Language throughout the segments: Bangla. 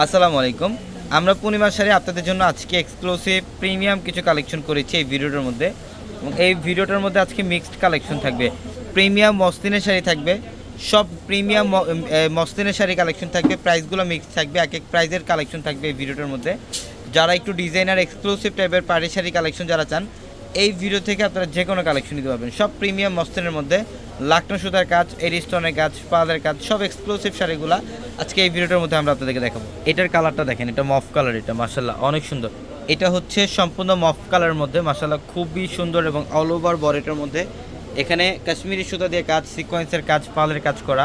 আসসালামু আলাইকুম। আমরা পূর্ণিমা শাড়ি আপনাদের জন্য আজকে এক্সক্লুসিভ প্রিমিয়াম কিছু কালেকশন করেছি এই ভিডিওটার মধ্যে। এবং এই ভিডিওটার মধ্যে আজকে মিক্সড কালেকশন থাকবে। প্রিমিয়াম মসলিনের শাড়ি থাকবে। সব প্রিমিয়াম মসলিনের শাড়ি কালেকশন থাকবে। প্রাইসগুলো মিক্স থাকবে। এক এক প্রাইজের কালেকশন থাকবে এই ভিডিওটার মধ্যে। যারা একটু ডিজাইনার এক্সক্লুসিভ টাইপের পাড়ি শাড়ি কালেকশন যারা চান এই ভিডিও থেকে আপনারা যে কোনো কালেকশন নিতে পারবেন। সব প্রিমিয়াম মসলিনের মধ্যে লাকনো সুতার কাজ, এরিস্টনের কাজ, পালের কাজ, সব এক্সক্লুসিভ শাড়িগুলো আজকে এই ভিডিওটার মধ্যে আমরা আপনাদেরকে দেখাবো। এটার কালারটা দেখেন, এটা মফ কালার এটা মাসাল্লাহ অনেক সুন্দর। এটা হচ্ছে সম্পূর্ণ মফ কালারের মধ্যে মাসাল্লাহ খুবই সুন্দর এবং অল ওভার বডিটার মধ্যে। এখানে কাশ্মীরি সুতা দিয়ে কাজ সিকোয়েন্সের কাজ, পালের কাজ করা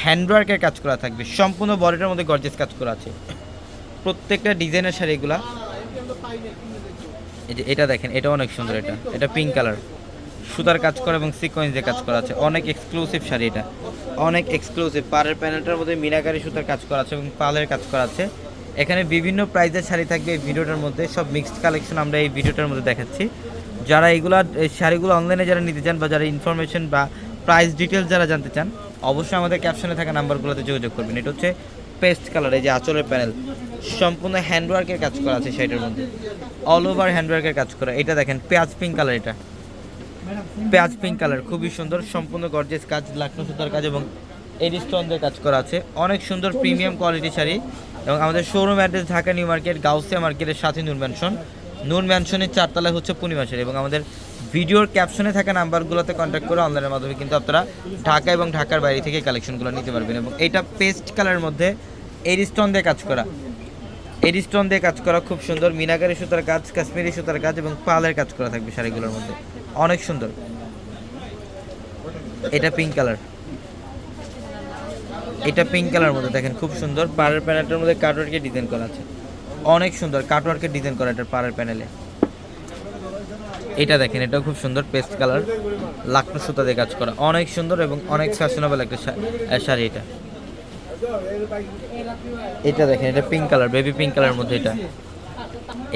হ্যান্ডওয়ার্কের কাজ করা থাকবে। সম্পূর্ণ বডিটার মধ্যে গর্জেস কাজ করা আছে। প্রত্যেকটা ডিজাইনের শাড়িগুলা। এই যে এটা দেখেন, এটা অনেক সুন্দর এটা। এটা পিঙ্ক কালার সুতার কাজ করা এবং সিকোয়েন্স দিয়ে কাজ করা আছে। অনেক এক্সক্লুসিভ শাড়ি এটা। অনেক এক্সক্লুসিভ পাড়ের প্যানেলটার মধ্যে মিনাকারি সুতার কাজ করা আছে এবং পালের কাজ করা আছে। এখানে বিভিন্ন প্রাইজের শাড়ি থাকবে এই ভিডিওটার মধ্যে। সব মিক্সড কালেকশন আমরা এই ভিডিওটার মধ্যে দেখাচ্ছি। যারা এগুলা শাড়িগুলো অনলাইনে যারা নিতে চান বা যারা ইনফরমেশন বা প্রাইস ডিটেলস যারা জানতে চান, অবশ্যই আমাদের ক্যাপশনে থাকা নাম্বারগুলোতে যোগাযোগ করবেন। এটা হচ্ছে পেস্ট কালার, এই যে আঁচলের প্যানেল, সম্পূর্ণ হ্যান্ডওয়ার্কের কাজ করা আছে সেটার মধ্যে। অল ওভার হ্যান্ডওয়ার্কের কাজ করা। এটা দেখেন, পেঁয়াজ পিঙ্ক কালার এটা। পেঁয়াজ পিঙ্ক কালার খুবই সুন্দর, সম্পূর্ণ গর্জেস কাজ লাকনো সুতার কাজ এবং এডি স্টোনদের কাজ করা আছে। অনেক সুন্দর প্রিমিয়াম কোয়ালিটি শাড়ি এবং আমাদের showroom address Dhaka New Market, Gausia মার্কেটের সাথে নূর ম্যানশন নূর ম্যানশনের চারতলায় হচ্ছে পূর্ণিমা শাড়ি এবং আমাদের ভিডিওর ক্যাপশনে থাকা নাম্বারগুলোতে কন্ট্যাক্ট করে অনলাইনের মাধ্যমে কিন্তু আপনারা ঢাকা এবং ঢাকার বাইরে থেকে কালেকশনগুলো নিতে পারবেন এবং এটা পেস্ট কালারের মধ্যে এডি স্টোন দিয়ে কাজ করা। এডি স্টোন দিয়ে কাজ করা, খুব সুন্দর। মিনাকারি সুতার কাজ, কাশ্মীরি সুতার কাজ এবং পালের কাজ করা থাকবে শাড়িগুলোর মধ্যে। অনেক সুন্দর। এটা পিঙ্ক কালার এটা পিঙ্ক কালার মধ্যে দেখেন, খুব সুন্দর। পাড়ের প্যানেলটার মধ্যে কাটওয়ার্কের ডিজাইন করা আছে। অনেক সুন্দর কাটওয়ার্কের ডিজাইন করা এটার পাড়ের প্যানেলে এটা দেখেন, এটাও খুব সুন্দর পেস্ট কালার লাকনো সুতা দিয়ে কাজ করা। অনেক সুন্দর এবং অনেক ফ্যাশনেবল একটা শাড়ি এটা। এটা দেখেন, এটা পিঙ্ক কালার বেবি পিঙ্ক কালারের মধ্যে এটা।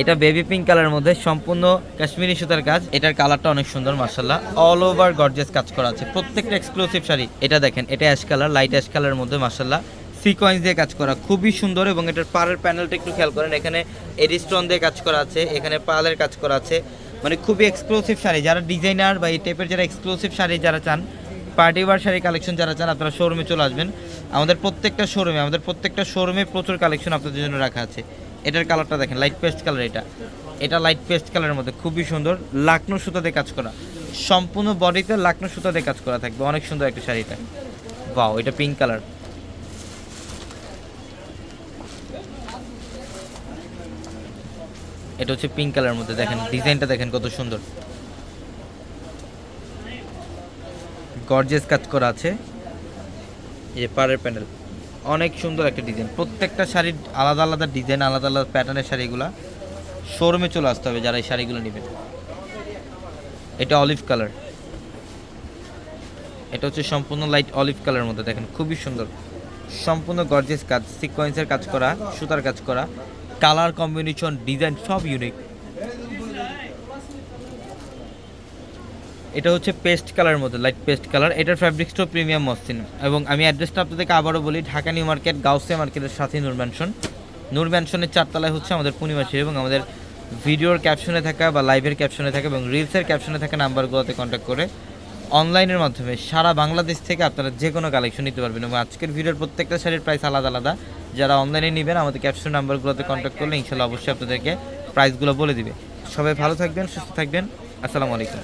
এটা বেবি পিঙ্ক কালারের মধ্যে সম্পূর্ণ কাশ্মীরি সুতার কাজ। এটার কালারটা অনেক সুন্দর মার্শাল্লাহ অল ওভার গর্জেস কাজ করা আছে। প্রত্যেকটা এক্সক্লুসিভ শাড়ি। এটা দেখেন, এটা অ্যাশ কালার লাইট অ্যাশ কালারের মধ্যে মার্শাল্লাহ সিকোয়েন্স দিয়ে কাজ করা, খুবই সুন্দর এবং এটার পাড়ের প্যানেলটা একটু খেয়াল করেন। এখানে এডিস্টোন দিয়ে কাজ করা আছে, এখানে পালের কাজ করা আছে। মানে খুবই এক্সক্লুসিভ শাড়ি। যারা ডিজাইনার বা এই টাইপের যারা এক্সক্লুসিভ শাড়ি যারা চান পার্টি ওয়ার শাড়ি কালেকশন যারা চান আপনারা শোরুমে চলে আসবেন। আমাদের প্রত্যেকটা শোরুমে আমাদের প্রত্যেকটা শোরুমে প্রচুর কালেকশন আপনাদের জন্য রাখা আছে। এটার কালারটা দেখেন লাইট পেস্ট কালার এটা। এটা লাইট পেস্ট কালারের মধ্যে খুবই সুন্দর, লাকনো সুতা দিয়ে কাজ করা। সম্পূর্ণ বডিতে লাকনো সুতা দিয়ে কাজ করা থাকবে, অনেক সুন্দর একটা শাড়িটা বাও এটা পিঙ্ক কালার এটা হচ্ছে পিঙ্ক কালারের মধ্যে, দেখেন ডিজাইনটা দেখেন কত সুন্দর। গর্জেস কাজ করা আছে। এই যে পাড়ের অনেক সুন্দর একটা ডিজাইন প্রত্যেকটা শাড়ির আলাদা আলাদা ডিজাইন আলাদা আলাদা প্যাটার্নের শাড়িগুলো শোরুমে চলে আসতে হবে যারা এই শাড়িগুলো নেবেন। এটা অলিভ কালার এটা হচ্ছে সম্পূর্ণ লাইট অলিভ কালারের মধ্যে দেখেন, খুবই সুন্দর। সম্পূর্ণ গর্জেস কাজ সিকোয়েন্সের কাজ করা, সুতার কাজ করা। কালার কম্বিনেশন ডিজাইন সব ইউনিক এটা হচ্ছে পেস্ট কালারের মধ্যে লাইট পেস্ট কালার। এটার ফ্যাব্রিক্সটাও প্রিমিয়াম মসলিন এবং আমি অ্যাড্রেসটা আপনাদেরকে আবারও বলি, ঢাকা নিউ মার্কেট, গাউসিয়া মার্কেটের সাথে নূর ম্যানশন নূর ম্যানশনের চারতলায় হচ্ছে আমাদের পূর্ণিমাসী এবং আমাদের ভিডিওর ক্যাপশনে থাকা বা লাইভের ক্যাপশনে থাকা এবং রিলসের ক্যাপশনে থাকা নাম্বারগুলোতে কন্ট্যাক্ট করে অনলাইনের মাধ্যমে সারা বাংলাদেশ থেকে আপনারা যে কোনো কালেকশন নিতে পারবেন এবং আজকের ভিডিওর প্রত্যেকটা শাড়ির প্রাইস আলাদা আলাদা। যারা অনলাইনে নেবেন, আমাদের ক্যাপশন নাম্বারগুলোতে কন্ট্যাক্ট করলে ইনশাল্লাহ অবশ্যই আপনাদেরকে প্রাইসগুলো বলে দিবে। সবাই ভালো থাকবেন, সুস্থ থাকবেন। আসসালামু আলাইকুম।